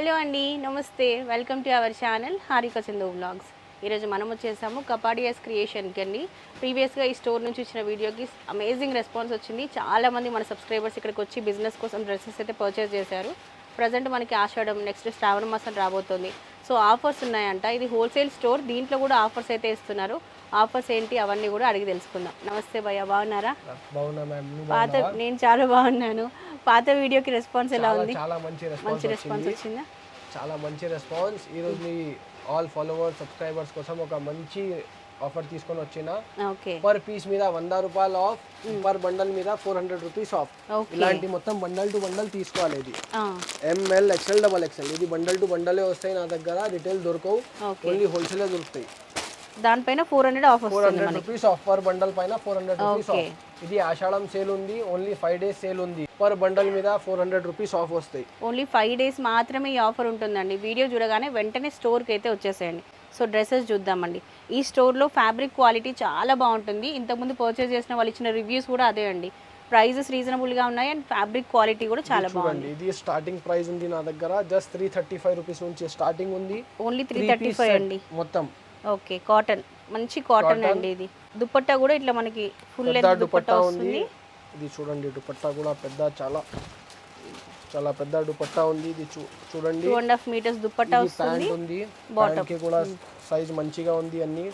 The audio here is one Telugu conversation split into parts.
హలో అండి నమస్తే. Welcome to our channel Harika Chandu vlogs ఈరోజు మనం వచ్చేసాము కపాడియస్ క్రియేషన్కి అండి. ప్రీవియస్గా ఈ స్టోర్ నుంచి ఇచ్చిన వీడియోకి అమేజింగ్ రెస్పాన్స్ వచ్చింది. చాలామంది మన సబ్స్క్రైబర్స్ ఇక్కడికి వచ్చి బిజినెస్ కోసం డ్రెస్సెస్ అయితే పర్చేస్ చేశారు. ప్రజెంట్ మనకి ఆషాఢం నెక్స్ట్ శ్రావణ మాసం రాబోతుంది. సో ఆఫర్స్ ఉన్నాయంట. ఇది హోల్సేల్ స్టోర్ దీంట్లో కూడా ఆఫర్స్ అయితే ఇస్తున్నారు. ఆఫర్స్ ఏంటి అవన్నీ కూడా అడిగి తెలుసుకుందాం. నమస్తే భయ్య బాగున్నారా? పాత? నేను చాలా బాగున్నాను. పాత వీడియోకి రెస్పాన్స్ ఎలా ఉంది? చాలా మంచి రెస్పాన్స్ రెస్పాన్స్ వచ్చింది. చాలా మంచి రెస్పాన్స్. ఈ రోజు మీ ఆల్ ఫాలోవర్స్ సబ్స్క్రైబర్స్ కోసం ఒక మంచి ఆఫర్ తీసుకొని వచ్చిన ఓకే. పర్ పీస్ మీద వంద రూపాయలు ఆఫ్ పర్ బండల్ మీద ఫోర్ హండ్రెడ్ రూపీస్ ఆఫ్ ఇలాంటి మొత్తం బండల్ టు బండల్ తీసుకోవాలి ఇది. ఆ, ఎంఎల్ ఎక్స్ఎల్ డబల్ ఎక్స్ఎల్ ఇది బండల్ టు బండలే వస్తాయి నా దగ్గర? రిటైల్ దొరకవు. ఓన్లీ హోల్సేలే దొరుకుతాయి. దానిపైన four hundred off four hundred rupees off per bundle పైన ఫోర్ హండ్రెడ్ రూపీస్. ఆఫ్ ఇది ఆషాఢం సేల్ ఉంది ఓన్లీ ఫైవ్ డేస్ సేల్ ఉంది. పర్ బండల్ మీద ఫోర్ హండ్రెడ్ రూపీస్ ఆఫ్ వస్తాయి. ఓన్లీ ఫైవ్ డేస్ మాత్రమే ఈ ఆఫర్ ఉంటుందండి. వీడియో చూడగానే వెంటనే స్టోర్కి అయితే వచ్చేసేయండి. సో డ్రెస్సెస్ చూద్దామండి. ఈ స్టోర్లో ఫ్యాబ్రిక్ క్వాలిటీ చాలా బాగుంటుంది. ఇంతకుముందు పర్చేస్ చేసిన వాళ్ళు ఇచ్చిన రివ్యూస్ కూడా అదే అండి. ప్రైజెస్ రీజనబుల్గా ఉన్నాయి అండ్ ఫ్యాబ్రిక్ క్వాలిటీ కూడా చాలా బాగుంది. ఇది స్టార్టింగ్ ప్రైస్ ఉంది నా దగ్గర. Just three thirty five rupees నుంచి స్టార్టింగ్ ఉంది. ఓన్లీ త్రీ థర్టీ ఫైవ్ అండి. మొత్తం. Okay cotton. మంచి కాటన్ అండి ఇది. దుపట్టా కూడా ఇట్లా మనకి ఫుల్ లెంత్ దుపట్టా ఉంది. ఇది చూడండి దుపట్టా కూడా పెద్ద చాలా చాలా పెద్ద దుపట్టా ఉంది. ఇది చూడండి. Two and half meters dupatta వస్తుంది. ఉంది. ప్యాంట్కి కూడా సైజ్ మంచిగా ఉంది అన్ని.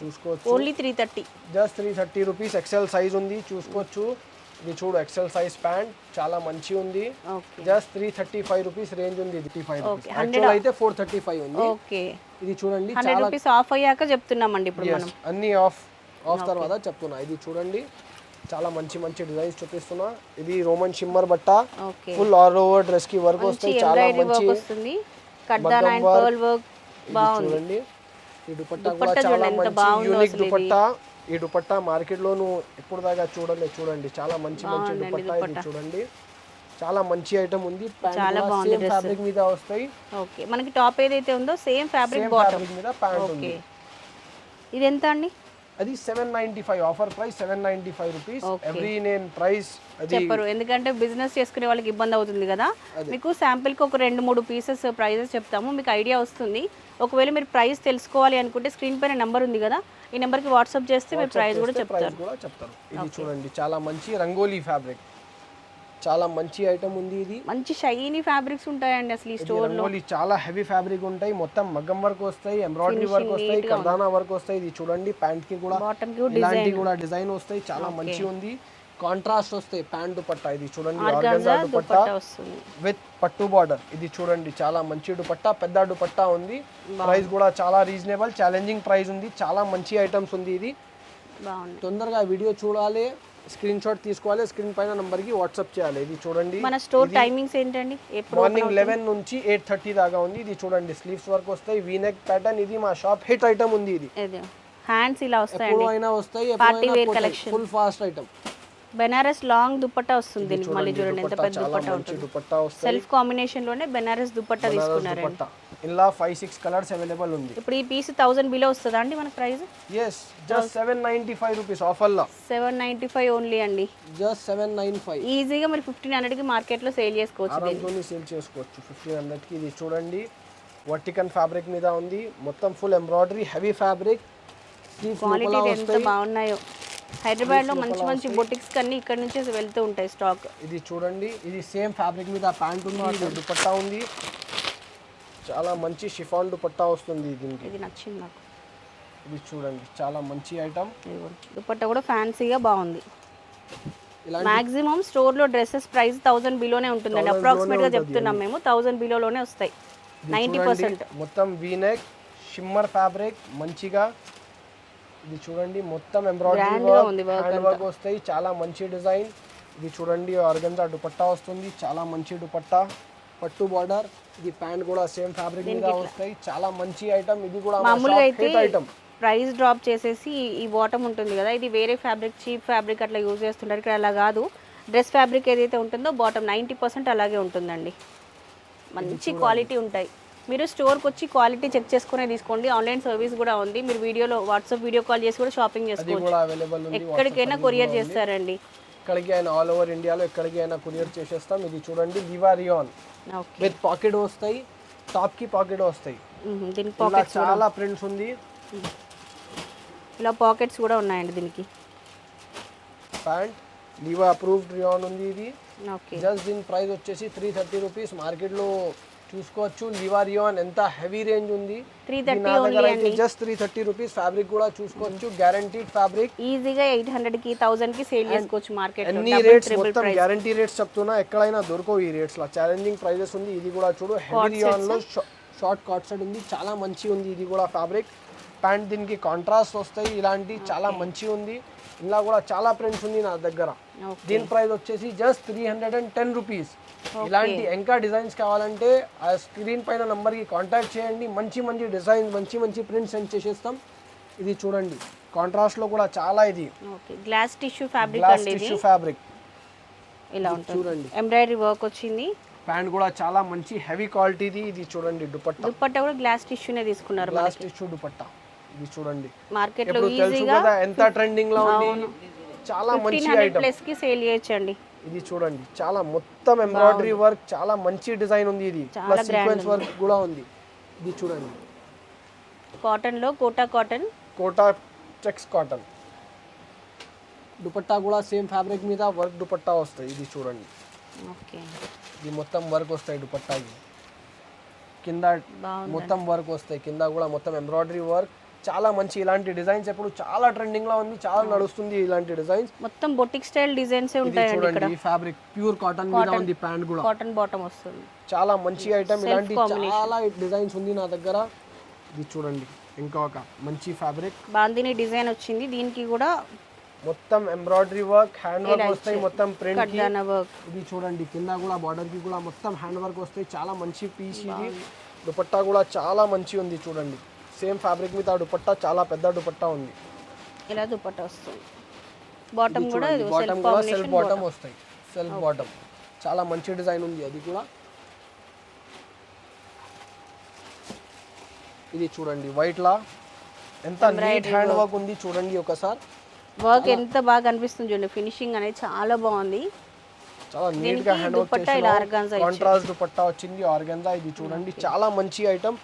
చూసుకోవచ్చు. Only three thirty just three thirty rupees XL size ఉంది. చూసుకోవచ్చు. ఇది చూడు ఎక్సెల్ సైజ్ ప్యాంట్ చాలా మంచి ఉంది. Just three thirty five rupees range ఉంది ఇది ఫైవ్ యాక్చువల్ అయితే ఫోర్ థర్టీ ఫైవ్ ఉంది ఇది చూడండి ఆఫ్ అయ్యాక చెప్తున్నామండి ఇప్పుడు మనం. Yes, అన్ని ఆఫ్ ఆఫ్ తర్వాత చెప్తున్నా. ఇది చూడండి చాలా మంచి మంచి డిజైన్స్ చూపిస్తున్నా. ఇది రోమన్ షిమ్మర్ బట్ట. ఫుల్ ఆల్ ఓవర్ డ్రెస్కి వర్క్ మంచి వస్తాయి చాలా మంచి వస్తుంది. చూడండి. ఈ దుపట్టా కూడా చాలా మంచి యూనిక్. దుపట్టా. ఈ దుపట్టా మార్కెట్లో నువ్వు ఎప్పుడు దాకా చూడలే చూడండి. చాలా మంచి మంచి దుపట్టా ఇది చూడండి. చాలా మంచి ఐటమ్ ఉంది. సేమ్ ఫ్యాబ్రిక్ మీద వస్తాయి. ఓకే. మనకి టాప్ ఏదైతే ఉందో సేమ్ ఫ్యాబ్రిక్ ఫ్యాబ్రిక్ మీద ప్యాంట్ ఉంది. ఓకే. ఇది ఎంత అండి? అది seven ninety five offer price seven ninety five rupees every నేను ప్రైస్ అది చెప్పరు. ఎందుకంటే బిజినెస్ చేసుకునే వాళ్ళకి ఇబ్బంది అవుతుంది కదా. మీకు శాంపిల్కి ఒక రెండు మూడు పీసెస్ ప్రైజెస్ చెప్తాము. మీకు ఐడియా వస్తుంది. ఒకవేళ మీరు ప్రైస్ తెలుసుకోవాలి అనుకుంటే స్క్రీన్ పైన నెంబర్ ఉంది కదా ఈ నెంబర్కి వాట్సాప్ చేస్తే మీరు ప్రైస్ కూడా చెప్తారు. కూడా చెప్తారు. ఇది చూడండి చాలా మంచి రంగోలీ ఫ్యాబ్రిక్. చాలా మంచి ఐటమ్ ఉంది ఇది. మంచి షైనీ ఫ్యాబ్రిక్స్ ఉంటాయండి అసలు ఈ స్టోర్ రంగోలీ చాలా హెవీ ఫ్యాబ్రిక్ ఉంటాయి. మొత్తం మగ్గం వర్క్ వస్తాయి ఎంబ్రాయిడరీ వర్క్ వస్తాయి కర్దానా వర్క్ వస్తాయి. ఇది చూడండి ప్యాంట్కి కూడా బాటమ్కి ఇలాంటి కూడా డిజైన్ వస్తాయి. చాలా మంచి ఉంది. కాంట్రాస్ట్ వస్తాయి ప్యాంట్ దుపట్టా ఇది చూడండి ఆర్గన్జా దుపట్టా విత్ పట్టు బార్డర్ ఇది చూడండి చాలా మంచి దుపట్టా పెద్ద దుపట్టా ఉంది. ప్రైస్ కూడా చాలా రీజనబుల్ ఛాలెంజింగ్ ప్రైస్ ఉంది. చాలా మంచి ఐటమ్స్ ఉంది ఇది. బాగుంది. తొందరగా వీడియో చూడాలి స్క్రీన్ షాట్ తీసుకోవాలి స్క్రీన్ పైన నంబర్కి వాట్సాప్ చేయాలి. ఇది చూడండి. మన స్టోర్ టైమింగ్స్ ఏంటండి? మార్నింగ్ లెవెన్ నుంచి ఎయిట్ థర్టీ దాకా ఉంది. ఇది చూడండి స్లీవ్స్ వర్క్ వస్తాయి. వీనెక్ ప్యాటర్న్ ఇది మా షాప్ హిట్ ఐటమ్ ఉంది ఇది. హ్యాండ్స్ ఇలా వస్తాయి wear collection. Full fast item Banaras long dupatta వస్తుంది దీనికి మళ్ళీ చూడండి ఎంత పెద్ద దుపట్టా ఉంటుంది. దుపట్టా వస్తాయి. సెల్ఫ్ కాంబినేషన్లోనే బెనారస్ దుపట్టా తీసుకున్నారండి. ఇలా ఫైవ్ సిక్స్ కలర్స్ అవైలబుల్ ఉంది. ఇప్పుడు ఈ పీస్ థౌసండ్ బిలో వస్తుందా అండి మనకి price yes just seven ninety five rupees ఆఫర్లో సెవెన్ నైంటీ ఫైవ్ ఓన్లీ అండి. జస్ట్ సెవెన్ నైన్ ఫైవ్ ఈజీగా మీరు ఫిఫ్టీన్ హండ్రెడ్కి మార్కెట్లో సేల్ చేసుకోవచ్చు సేల్ చేసుకోవచ్చు ఫిఫ్టీన్ హండ్రెడ్కి ఇది చూడండి వర్టికన్ ఫ్యాబ్రిక్ మీద ఉంది. మొత్తం full embroidery heavy fabric quality ఎంత బాగున్నాయో. హైదరాబాద్లో మంచి మంచి బొటిక్స్ కన్నీ ఇక్కడ నుంచి వెళ్తూ ఉంటాయి స్టాక్ ఇది చూడండి ఇది సేమ్ ఫ్యాబ్రిక్ మీద ప్యాంట్ ఉంది దుపట్టా ఉంది. చాలా మంచి షిఫాన్ దుపట్టా వస్తుంది దీనికి. ఇది నచ్చింది నాకు. ఇది చూడండి చాలా మంచి ఐటమ్. దుపట్టా కూడా ఫ్యాన్సీగా బాగుంది. మాక్సిమం స్టోర్లో డ్రెస్సెస్ ప్రైస్ థౌసండ్ బిలోనే ఉంటుందండి. అప్రాక్సిమేట్గా చెప్తున్నాం మేము థౌసండ్ బిలోలోనే వస్తాయి. Ninety percent. మొత్తం వీనెక్ షిమ్మర్ ఫ్యాబ్రిక్ మంచిగా ఇది చూడండి మొత్తం ఎంబ్రాయిడరీ వర్క్ హ్యాండ్ వర్క్ వస్తాయి. చాలా మంచి డిజైన్. ఇది చూడండి ఆర్గంజా దుపట్టా వస్తుంది. చాలా మంచి దుపట్టా. పట్టు బార్డర్ ఇది ప్యాంట్ కూడా సేమ్ ఫ్యాబ్రిక్ మీద వస్తాయి. చాలా మంచి ఐటమ్ ఇది కూడా ఐటమ్ ప్రైస్ డ్రాప్ చేసేసి ఈ బాటమ్ ఉంటుంది కదా. ఇది వేరే ఫ్యాబ్రిక్ చీప్ ఫ్యాబ్రిక్ అట్లా యూజ్ చేస్తుంటారు. ఇక్కడ అలా కాదు. డ్రెస్ ఫ్యాబ్రిక్ ఏదైతే ఉంటుందో బాటమ్ నైంటీ పర్సెంట్ అలాగే ఉంటుందండి. మంచి క్వాలిటీ ఉంటాయి. మీరు స్టోర్కి వచ్చి క్వాలిటీ చెక్ చేసుకునే తీసుకోండి. ఆన్లైన్ సర్వీస్ కూడా ఉంది. మీరు వీడియోలో వాట్సాప్ వీడియో కాల్ చేసి కూడా షాపింగ్ చేసుకోవచ్చు. కూడా అవైలబుల్ ఉంది. ఎక్కడికైనా కొరియర్ చేస్తారండి. ఎక్కడికి అయినా ఆల్ ఓవర్ ఇండియాలో ఎక్కడికి అయినా కొరియర్ చేసేస్తాం. ఇది చూడండి Liva rayon. Okay. With pocket వస్తాయి. టాప్కి పాకెట్ వస్తాయి. ఇలా చాలా ప్రింట్స్ ఉంది. ఇలా పాకెట్స్ కూడా ఉన్నాయండి దీనికి. ప్యాంట్ లీవా అప్రూవ్డ్ రియాన్ ఉంది ఇది. జస్ట్ దీని ప్రైస్ వచ్చేసి త్రీ థర్టీ రూపీస్. మార్కెట్లో చూసుకోవచ్చు. లివా రియాన్ ఎంత హెవీ రేంజ్ ఉంది? 330 ఇది నా దగ్గర అయితే just three thirty rupees fabric కూడా చూసుకోవచ్చు. గ్యారంటీడ్ ఫ్యాబ్రిక్ ఈజీగా ఎయిట్ హండ్రెడ్కి థౌజండ్కి సేల్ చేసుకోవచ్చు మార్కెట్ అన్ని రేట్స్ మొత్తం గ్యారంటీ రేట్స్ చెప్తున్నా ఎక్కడైనా దొరకవు ఈ రేట్స్లో. ఛాలెంజింగ్ ప్రైజెస్ ఉంది ఇది కూడా చూడు. హెవీ రియాన్లో షార్ట్ కాట్ సెట్ ఉంది చాలా మంచి ఉంది ఇది కూడా ఫ్యాబ్రిక్ ప్యాంట్ దీనికి కాంట్రాస్ట్ వస్తాయి ఇలాంటి చాలా మంచి ఉంది ఇలా కూడా చాలా ప్రింట్స్ ఉంది నా దగ్గర. దీని ప్రైస్ వచ్చేసి just three hundred and ten rupees ఇలాంటి ఇంకా డిజైన్స్ కావాలంటే ఆ స్క్రీన్ పైన నంబర్కి కాంటాక్ట్ చేయండి. మంచి మంచి డిజైన్స్ మంచి మంచి ప్రింట్స్ సెండ్ చేసేస్తాం. ఇది చూడండి. కాంట్రాస్ట్లో కూడా చాలా ఇది. Glass tissue fabric glass tissue fabric ఇలా ఉంటుంది. చూడండి. ఎంబ్రాయిడరీ వర్క్ వచ్చింది. ప్యాంట్ కూడా చాలా మంచి హెవీ క్వాలిటీది ఇది చూడండి దుపట్టా. దుప్పట్టా కూడా గ్లాస్ టిష్యూనే తీసుకున్నారు గ్లాస్ టిష్యూ దుపట్టా. ఇది చూడండి. ఇప్పుడు తెలుసు ఈజీగా కదా ఎంత ట్రెండింగ్లో ఉంది. చాలా మంచి ఐటమ్ ప్లస్కి సేల్ చేయొచ్చండి. ఇది చూడండి చాలా మొత్తం ఎంబ్రాయిడరీ వర్క్ చాలా మంచి డిజైన్ ఉంది ఇది. ప్లస్ సీక్వెన్స్ వర్క్ కూడా ఉంది. ఇది చూడండి. కాటన్లో Kota cotton Kota checks cotton dupatta కూడా సేమ్ ఫ్యాబ్రిక్ మీద వర్క్ దుపట్టా వస్తాయి. ఇది చూడండి. ఓకే ఇది మొత్తం వర్క్ వస్తాయి దుపట్టాకి కింద మొత్తం వర్క్ వస్తాయి. కింద కూడా మొత్తం ఎంబ్రాయిడరీ వర్క్ చాలా మంచి ఇలాంటి డిజైన్స్ ఇప్పుడు చాలా ట్రెండింగ్లో ఉంది చాలా నడుస్తుంది ఇలాంటి డిజైన్స్. మొత్తం బొటిక్ స్టైల్ డిజైన్సే ఇది ఉంటాయండి చూడండి ఈ ఫ్యాబ్రిక్ ప్యూర్ కాటన్ మీద ఉంది ప్యాంట్ కూడా. కాటన్ బాటమ్ వస్తుంది. చాలా మంచి ఐటమ్ ఇలాంటి చాలా డిజైన్స్ ఉంది నా దగ్గర. ఇది చూడండి ఇంకా ఒక మంచి ఫ్యాబ్రిక్. బాందిని డిజైన్ వచ్చింది దీనికి కూడా మొత్తం ఎంబ్రాయిడరీ వర్క్ హ్యాండ్ వర్క్ వస్తాయి మొత్తం ప్రింట్ ఇది చూడండి కింద కూడా బార్డర్కి కూడా మొత్తం హ్యాండ్ వర్క్ వస్తాయి. చాలా మంచి పీస్ ఇది. దుపట్టా కూడా చాలా మంచి ఉంది చూడండి. సేమ్ ఫ్యాబ్రిక్ మీద దుపట్టా చాలా పెద్ద దుపట్టా ఉంది. ఇలా దుపట్టా వస్తుంది. బాటమ్ కూడా బాటమ్ కూడా సెల్ఫ్ బాటమ్ వస్తాయి. సెల్ఫ్ బాటమ్ చాలా మంచి డిజైన్ ఉంది అది కూడా. ఇది చూడండి వైట్ లా. ఎంత నీట్ హ్యాండ్ వర్క్ ఉంది చూడండి ఒకసారి. వర్క్ ఎంత బాగా అనిపిస్తుంది చూడండి ఫినిషింగ్ అనేది చాలా బాగుంది. చాలా నీట్గా హ్యాండ్ వర్క్ కాంట్రాస్ట్ దుపట్టా వచ్చింది ఆర్గంజా ఇది చూడండి. చాలా మంచి ఐటమ్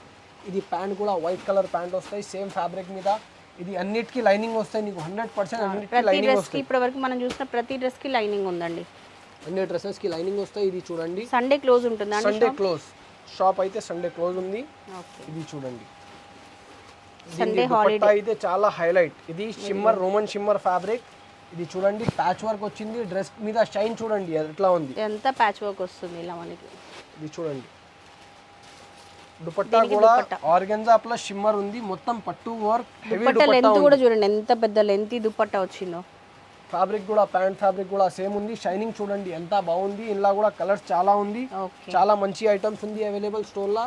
ఇది ప్యాంట్ కూడా వైట్ కలర్ ప్యాంట్ వస్తాయి సేమ్ ఫ్యాబ్రిక్ మీద. ఇది అన్నిటికీ లైనింగ్ వస్తాయి నీకు హండ్రెడ్ పర్సెంట్ అన్నిటికీ లైనింగ్ ఇప్పటి వరకు మనం చూసిన ప్రతి డ్రెస్కి లైనింగ్ ఉందండి. అన్ని డ్రెస్సెస్కి లైనింగ్ వస్తాయి ఇది చూడండి. సండే క్లోజ్ ఉంటుందా సండే క్లోజ్ షాప్ అయితే సండే క్లోజ్ ఉంది. ఇది చూడండి. సండే దుపట్టా అయితే చాలా హైలైట్ ఇది షిమ్మర్ రోమన్ షిమ్మర్ ఫ్యాబ్రిక్ ఇది చూడండి ప్యాచ్ వర్క్ వచ్చింది. డ్రెస్ మీద షైన్ చూడండి ఎట్లా ఉంది. ఎంత ప్యాచ్ వర్క్ వస్తుంది ఇలా మనకి? ఇది చూడండి. దుపట్టా కూడా ఆర్గెన్జా ప్లస్ షిమ్మర్ ఉంది. మొత్తం పట్టు వర్క్ హెవీ దుపట్టా లెంత్ కూడా చూడండి ఎంత పెద్ద లెంత్ దుపట్టా వచ్చిందో. ఫ్యాబ్రిక్ కూడా ప్యాంట్ ఫ్యాబ్రిక్ కూడా సేమ్ ఉంది. షైనింగ్ చూడండి ఎంత బాగుంది. ఇలా కూడా కలర్స్ చాలా ఉంది. చాలా మంచి ఐటమ్స్ ఉంది అవైలబుల్ స్టోర్లో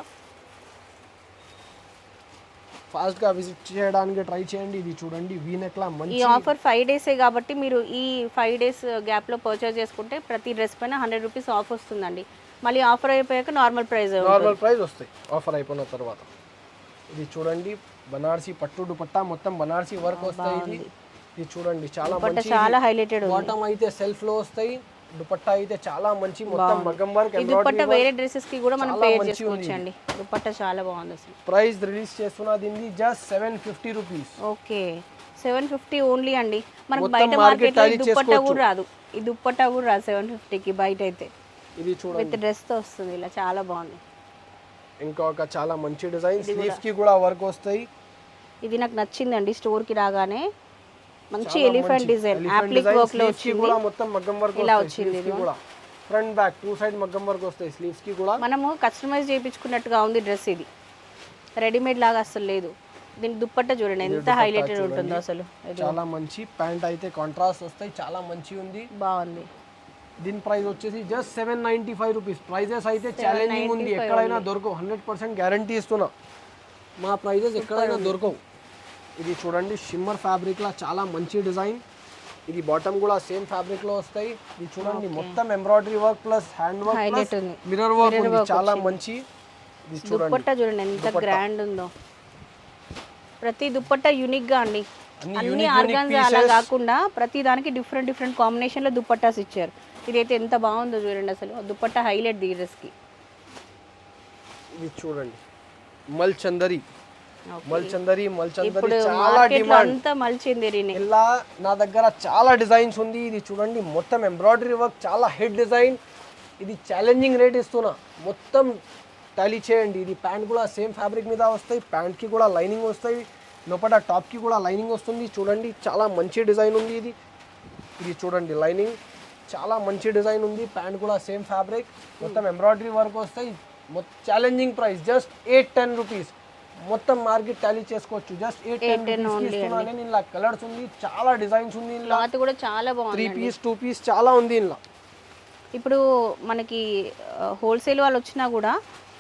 ఫాస్ట్గా విజిట్ చేయడానికి ట్రై చేయండి. ఇది చూడండి వీ నెక్లా ఈ మంచి ఆఫర్ ఫైవ్ డేసే కాబట్టి మీరు ఈ ఫైవ్ డేస్ గ్యాప్లో పర్చేస్ చేసుకుంటే ప్రతి డ్రెస్ పైన హండ్రెడ్ రూపీస్ ఆఫ్ వస్తుందండి. మళ్ళీ ఆఫర్ అయిపోయాక నార్మల్ ప్రైస్ నార్మల్ ప్రైస్ వస్తాయి. ఆఫర్ అయిపోయిన తర్వాత. ఇది చూడండి బనారసి పట్టు దుపట్టా మొత్తం బనారసి వర్క్ వస్తాయి ఇది. ఇది చూడండి చాలా మంచి చాలా హైలైటెడ్ బాటమ్ అయితే సెల్ఫ్లో వస్తాయి. దుపట్టా అయితే చాలా మంచి మొత్తం మగ్గం వర్క్ దుపట్టా వేరే డ్రెస్సెస్కి కూడా మనం పేర్ చేసుకోవచ్చు అండి దుపట్టా చాలా బాగుంది అసలు. ప్రైస్ రిలీజ్ చేస్తున్న దీన్ని just seven fifty rupees okay. Seven fifty only అండి. మనకు బయట మార్కెట్లో దుపట్టా కూడా రాదు. ఈ దుపట్టా కూడా రాదు సెవెన్ ఫిఫ్టీకి బయట అయితే ఇది చూడండి. విత్ డ్రెస్తో వస్తుంది. ఇలా చాలా బాగుంది. ఇంకా ఒక చాలా మంచి డిజైన్. స్లీవ్స్కి కూడా వర్క్ వస్తాయి. ఇది నాకు నచ్చిందండి స్టోర్కి రాగానే. మంచి ఎలిఫెంట్ డిజైన్. యాప్లిక్ వర్క్లో కి కూడా మొత్తం మగ్గం వర్క్ ఇలా వచ్చింది కి కూడా. ఫ్రంట్ బ్యాక్ టూ సైడ్ మగ్గం వర్క్ వస్తాయి స్లీవ్స్కి కూడా. మనము కస్టమైజ్ చేయించుకున్నట్టుగా ఉంది డ్రెస్ ఇది. రెడీమేడ్ లాగా అసలు లేదు. దీని దుప్పట్టా చూడండి ఎంత హైలైటెడ్ ఉంటుందో అసలు. ఇది చాలా మంచి ప్యాంట్ అయితే కాంట్రాస్ట్ వస్తాయి చాలా మంచి ఉంది. బాగుంది. దీని ప్రైస్ వచ్చేసి just seven ninety five rupees prices అయితే ఛాలెంజింగ్ ఉంది. ఎక్కడైనా దొరకవు. హండ్రెడ్ పర్సెంట్ గ్యారంటీ ఇస్తున్నా. మా ప్రైజెస్ ఎక్కడైనా దొరకవు. ఇది చూడండి షిమ్మర్ ఫ్యాబ్రిక్లా చాలా మంచి డిజైన్ ఇది బాటమ్ కూడా సేమ్ ఫ్యాబ్రిక్లో వస్తాయి. ఇది చూడండి మొత్తం embroidery work plus hand work mirror work ఉంది. చాలా మంచి. ఇది చూడండి. చూడండి ఎంత గ్రాండ్ ఉందో. ప్రతి దుప్పట్టా యూనిక్గా అండి. అన్ని ఆర్గాన్స్ అలా కాకుండా ప్రతి దానికి డిఫరెంట్ డిఫరెంట్ కాంబినేషన్లో దుప్పట్టాస్ ఇచ్చారు. ఇదైతే ఎంత బాగుందో చూడండి అసలు. దుప్పట్టా హైలైట్ ది డ్రెస్కి ఇది చూడండి. మల్చందరి. మల్చందరి మల్చందరి చాలా డిమాండ్ అంతా మలిచింది రీని. ఇలా నా దగ్గర చాలా డిజైన్స్ ఉంది. ఇది చూడండి మొత్తం ఎంబ్రాయిడరీ వర్క్ చాలా హెడ్ డిజైన్ ఇది ఛాలెంజింగ్ రేట్ ఇస్తున్నా. మొత్తం టాలీ చేయండి. ఇది ప్యాంట్ కూడా సేమ్ ఫ్యాబ్రిక్ మీద వస్తాయి. ప్యాంట్కి కూడా లైనింగ్ వస్తాయి. లోపల టాప్కి కూడా లైనింగ్ వస్తుంది. చూడండి చాలా మంచి డిజైన్ ఉంది ఇది. ఇది చూడండి లైనింగ్ చాలా మంచి డిజైన్ ఉంది. ప్యాంట్ కూడా సేమ్ ఫ్యాబ్రిక్. మొత్తం ఎంబ్రాయిడరీ వర్క్ వస్తాయి. Challenging price just eight ten rupees మొత్తం మార్కెట్ టాలీ చేసుకోవచ్చు. జస్ట్ ఎయిట్ టెన్ నేను ఇలా కలర్స్ ఉంది. చాలా డిజైన్స్ ఉంది క్లాత్ కూడా చాలా త్రీ బాగుంది పీస్ టూ పీస్ చాలా ఉంది ఇలా ఇప్పుడు మనకి హోల్సేల్ వాళ్ళు వచ్చినా కూడా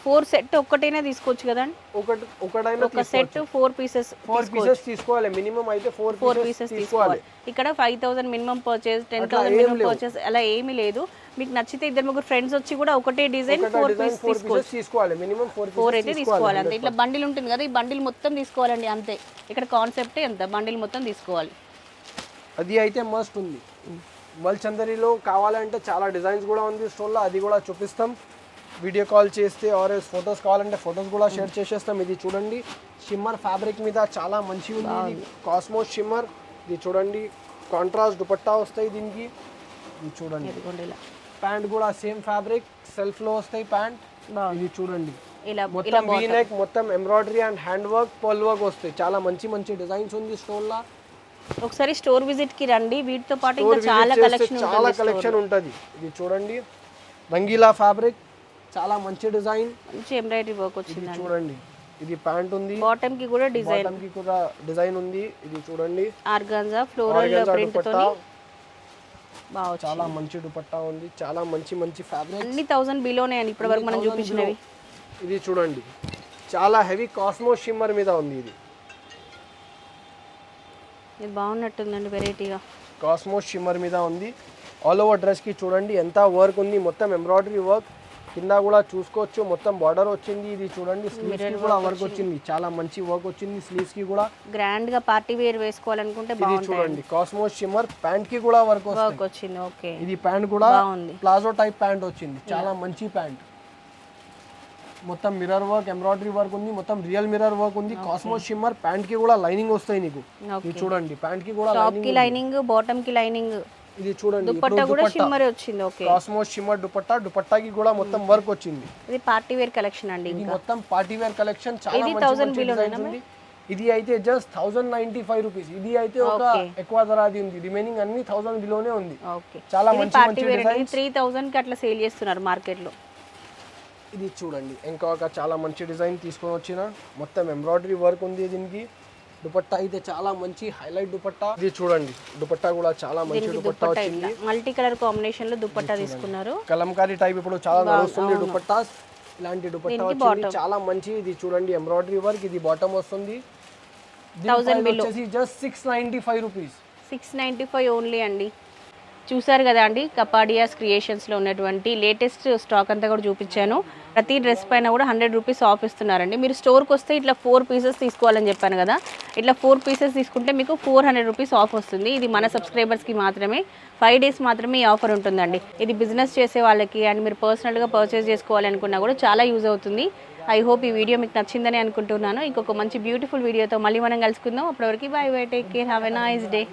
ఫోర్ సెట్ ఒక్కటైనా తీసుకోవచ్చు కదండి? ఒకటి ఒకటైనా ఒక set four pieces four pieces తీసుకోవాలి. మినిమం అయితే ఫోర్ ఫోర్ పీసెస్ తీసుకోవాలి. ఇక్కడ five thousand minimum purchase ten thousand minimum. Purchase అలా ఏమీ లేదు. మీకు నచ్చితే ఇద్దరు ముగ్గురు ఫ్రెండ్స్ వచ్చి కూడా ఒకటే డిజైన్ ఫోర్ పీస్ తీసుకోవచ్చు పీసెస్ తీసుకోవాలి. మినిమం ఫోర్ ఫోర్ అయితే తీసుకోవాలి అంతే. ఇట్లా బండిల్ ఉంటుంది కదా ఈ బండిల్ మొత్తం తీసుకోవాలండి అంతే. ఇక్కడ కాన్సెప్ట్ ఎంత బండిల్ మొత్తం తీసుకోవాలి. అది అయితే మస్ట్ ఉంది. మల్చందరిలో కావాలంటే చాలా డిజైన్స్ కూడా ఉంది. స్టోన్లో అది కూడా చూపిస్తాం. వీడియో కాల్ చేస్తే ఆర్ ఫొటోస్ కావాలంటే ఫొటోస్ కూడా షేర్ చేసేస్తాం. ఇది చూడండి. షిమ్మర్ ఫ్యాబ్రిక్ మీద చాలా మంచి ఉంది కాస్మోస్ షిమ్మర్ ఇది చూడండి. కాంట్రాస్ట్ దుపట్టా వస్తాయి దీనికి. ఇది చూడండి. ప్యాంట్ కూడా సేమ్ ఫ్యాబ్రిక్ సెల్ఫ్లో వస్తాయి ప్యాంట్ ఇది చూడండి. మొత్తం వీ నెక్ మొత్తం embroidery and hand work pearl work వస్తాయి. చాలా మంచి మంచి డిజైన్స్ ఉంది స్టోన్లో ఒకసారి స్టోర్ విజిట్కి రండి. వీటితో పాటు ఇంకా చాలా కలెక్షన్ చాలా కలెక్షన్ ఉంటుంది. ఇది చూడండి. రంగీలా ఫ్యాబ్రిక్ చాలా మంచి డిజైన్. మంచి ఎంబ్రాయిడరీ వర్క్ వచ్చిందండి. చూడండి. ఇది ప్యాంట్ ఉంది. బాటమ్కి కూడా డిజైన్. బాటమ్కి కూడా డిజైన్ ఉంది. ఇది చూడండి. ఆర్గాన్జా ఫ్లోరల్ ప్రింట్ తోని వచ్చింది. చాలా మంచి దుపట్టా ఉంది. చాలా మంచి మంచి ఫ్యాబ్రిక్ అన్ని థౌసండ్ బిలోనే అండి ఇప్పటి వరకు మనం చూపించినవి. ఇది చూడండి. చాలా హెవీ కాస్మో షిమ్మర్ మీద ఉంది ఇది. ఇది బాగున్నట్టుందండి వెరైటీగా కాస్మో షిమ్మర్ మీద ఉంది. ఆల్ ఓవర్ డ్రెస్కి చూడండి. ఎంత వర్క్ ఉంది. మొత్తం ఎంబ్రాయిడరీ వర్క్ కింద కూడా చూసుకోవచ్చు. మొత్తం బార్డర్ వచ్చింది. ఇది చూడండి స్లీవ్స్కి కూడా వర్క్ వచ్చింది. చాలా మంచి వర్క్ వచ్చింది. స్లీవ్స్కి కూడా గ్రాండ్గా పార్టీ వేర్ వేసుకోవాలనుకుంటే ఇది చూడండి కాస్మో షిమ్మర్ ప్యాంట్కి కూడా వర్క్ వస్తుంది వర్క్ వచ్చింది. ఓకే. ఇది ప్యాంట్ కూడా బాగుంది. ప్లాజో టైప్ ప్యాంట్ వచ్చింది. చాలా మంచి ప్యాంట్ మొత్తం మిర్రర్ వర్క్ ఎంబ్రాయిడరీ వర్క్ ఉంది. మొత్తం రియల్ మిర్రర్ వర్క్ ఉంది. కాస్మో షిమ్మర్ ప్యాంట్కి కూడా లైనింగ్ వస్తాయి నీకు. ఇది చూడండి ప్యాంట్కి కూడా కి లైనింగ్ బాటమ్కి లైనింగ్ ఇది చూడండి దుపట్టా కూడా షిమ్మరే వచ్చింది ఓకే. Cosmo shimmer dupatta. దుపట్టాకి కూడా మొత్తం వర్క్ వచ్చింది. ఇది పార్టీ వేర్ కలెక్షన్ అండి ఇది మొత్తం పార్టీ వేర్ కలెక్షన్ చాలా మంచి 1000 మంచి బిలో డిజైన్స్ ఉంది. ఇది అయితే just thousand ninety five rupees ఇది అయితే ఒక. ఎక్కువ ధరాది ఉంది. రిమైనింగ్ అన్ని థౌసండ్ బిలోనే ఉంది. చాలా మంచి పార్టీ వేర్ త్రీ థౌజండ్కి అట్లా సేల్ చేస్తున్నారు మార్కెట్లో. ఇది చూడండి ఇంకా ఒక చాలా మంచి డిజైన్ తీసుకొని వచ్చిన. మొత్తం ఎంబ్రాయిడరీ వర్క్ ఉంది దీనికి. దుపట్టా అయితే చాలా మంచి హైలైట్ దుపట్టా. ఇది చూడండి దుపట్టా కూడా చాలా మంచి దుపట్టా దుపట్టా వచ్చింది. మల్టీ కలర్ కాంబినేషన్లో దుపట్టా తీసుకున్నారు. కలంకారీ టైప్ ఇప్పుడు చాలా నడుస్తుంది దుపట్టాస్. ఇలాంటి దుపట్టా వచ్చింది. చాలా మంచి ఇది చూడండి ఎంబ్రాయిడరీ వర్క్ ఇది బాటమ్ వస్తుంది. థౌసండ్ వచ్చేసి just six ninety five rupees six ninety five only అండి. చూసారు కదా అండి కపాడియాస్ క్రియేషన్స్లో ఉన్నటువంటి లేటెస్ట్ స్టాక్ అంతా కూడా చూపించాను. ప్రతి డ్రెస్ పైన కూడా హండ్రెడ్ రూపీస్ ఆఫ్ ఇస్తున్నారండి. మీరు స్టోర్కి వస్తే ఇట్లా ఫోర్ పీసెస్ తీసుకోవాలని చెప్పాను కదా ఇట్లా ఫోర్ పీసెస్ తీసుకుంటే మీకు ఫోర్ హండ్రెడ్ రూపీస్ ఆఫ్ వస్తుంది. ఇది మన సబ్స్క్రైబర్స్కి మాత్రమే ఫైవ్ డేస్ మాత్రమే ఈ ఆఫర్ ఉంటుందండి. ఇది బిజినెస్ చేసే వాళ్ళకి అండ్ మీరు పర్సనల్గా పర్చేస్ చేసుకోవాలనుకున్నా కూడా చాలా యూజ్ అవుతుంది. ఐ హోప్ ఈ వీడియో మీకు నచ్చిందని అనుకుంటున్నాను. ఇంకొక మంచి బ్యూటిఫుల్ వీడియోతో మళ్ళీ మనం కలుసుకుందాం. అప్పటివరకు bye bye take care have a nice day